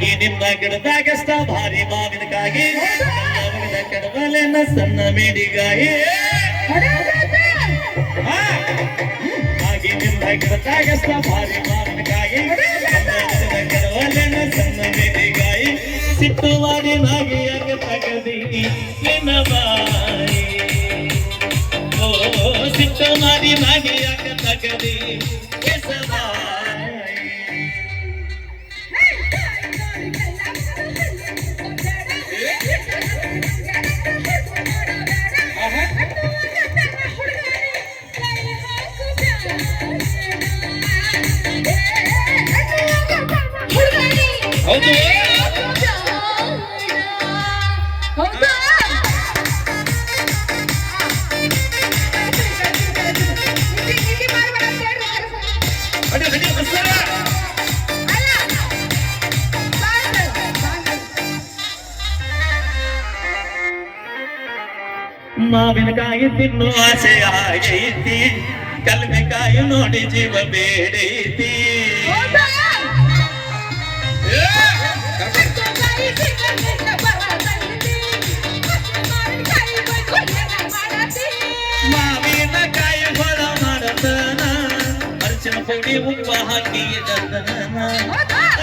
ಗಿಡದಾಗಷ್ಟ ಭಾರಿ ಮಾವಿನಕಾಗಿ ಮಾವಿನ ಕಡಬಲೆನ ಸಣ್ಣ ಮೇಡಿಗಾಯಿ. ಆಗಿನಿಂದ ಗಿಡದಾಗಷ್ಟ ಭಾರಿ ಮಾವಿನಕಾಗಿ ಮಾವಿನ ಕಡಬಲೆನ ಸಣ್ಣ ಮೇಡಿಗಾಯಿ. ಸಿಟ್ಟು ಮಾಡಿ ಹಂಗ ತಗದಿ ನಿನ್ನ ಓ, ಸಿಟ್ಟು ಮಾಡಿ ನಾಗಿಯಾಗ ತಗದಿ ಮಾವಿನಕಾಯಿ ತಿನ್ನೋ ಆಸೆ ಆಗೈತಿ ಕಲ್ಮೆಕಾಯಿ ನೋಡಿ ಜೀವ ಬೇಡೈತಿ. ಅರ್ಚಿನ ಪುಡಿ ಉಪ್ಪ ಹಾಕಿ ಇಡತನ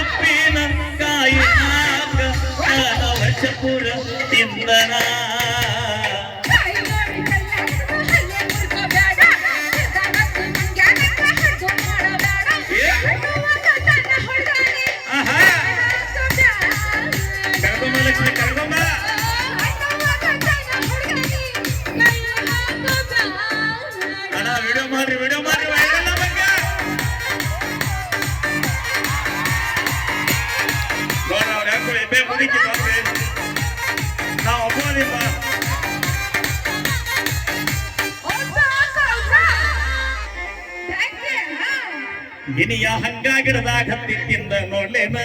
ಉಪ್ಪಿನ ಕಾಯಿ ಹಾಕ. ಕಾಲ ವರ್ಷ ಪುರ ತಿಂದನ. ಗಿನಿಯ ಹಂಗಾಗಿರದಾಗ ಹತ್ತಿಕ್ಕಿಂದ ನೋಡ್ಲೇನ?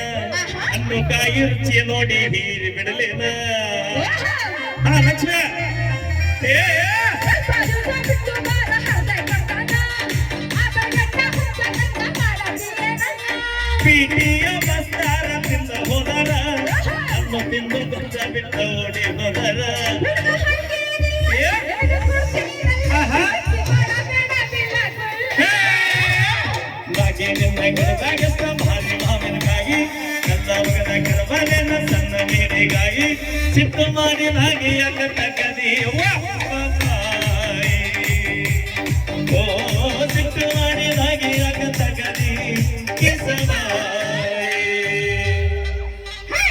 ಅನ್ನು ಕಾಯಿ ರುಚಿ ನೋಡಿ ಹೀರಿ ಬಿಡಲೇನ? ಹಾ ಲಕ್ಷ್ಮಿ ಏ ಪೀಟಿಯ ಬಸ್ತಾರ ತಿಂದ ಹೋದರ ಅನ್ನು ತಿಂದು ಕೊಂಚ ಬಿಟ್ಟ ಓಡಿ ಹೋದರ. ಬಾಗಿಲಿಂದ ಗಿಡದಾಗಷ್ಟ ಭಾರಿ ಮಾವಿನಕಾಯಿ ಕಲ್ಲ ಒಗದ ಗಿಡಬಲೆನ ಸಣ್ಣ ನೀರಿಗಾಗಿ ಸಿಟ್ಟು ಮಾಡಿ ನಾಗಿ ಅಕ್ಕ ತಕ್ಕದಿ ಓ ಸಿಟ್ಟು ಮಾಡಿ ನಾಗಿ ಅಕ್ಕ ತಕ್ಕದಿ ಕಿಸಬಾಯಿ ಏ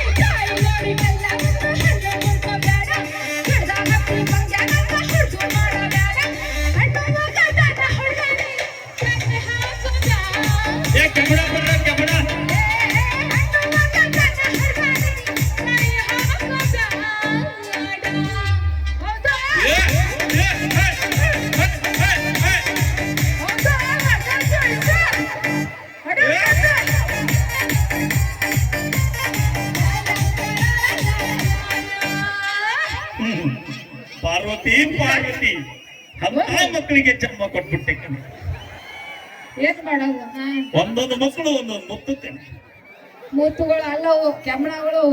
ಪಾರ್ವತಿ ಪಾರ್ವತಿ ಮಕ್ಕಳಿಗೆ ಜನ್ಮ ಕೊಟ್ಬಿಟ್ಟೆ ಕಣೆ. ಏನ್ ಮಾಡೋದು? ಒಂದೊಂದು ಮಕ್ಕಳು ಒಂದೊಂದು ಮುತ್ತುತ್ತೇನೆ ಮೂತುಗಳು ಅಲ್ಲವು ಕೆಮ್ಮಣಗಳು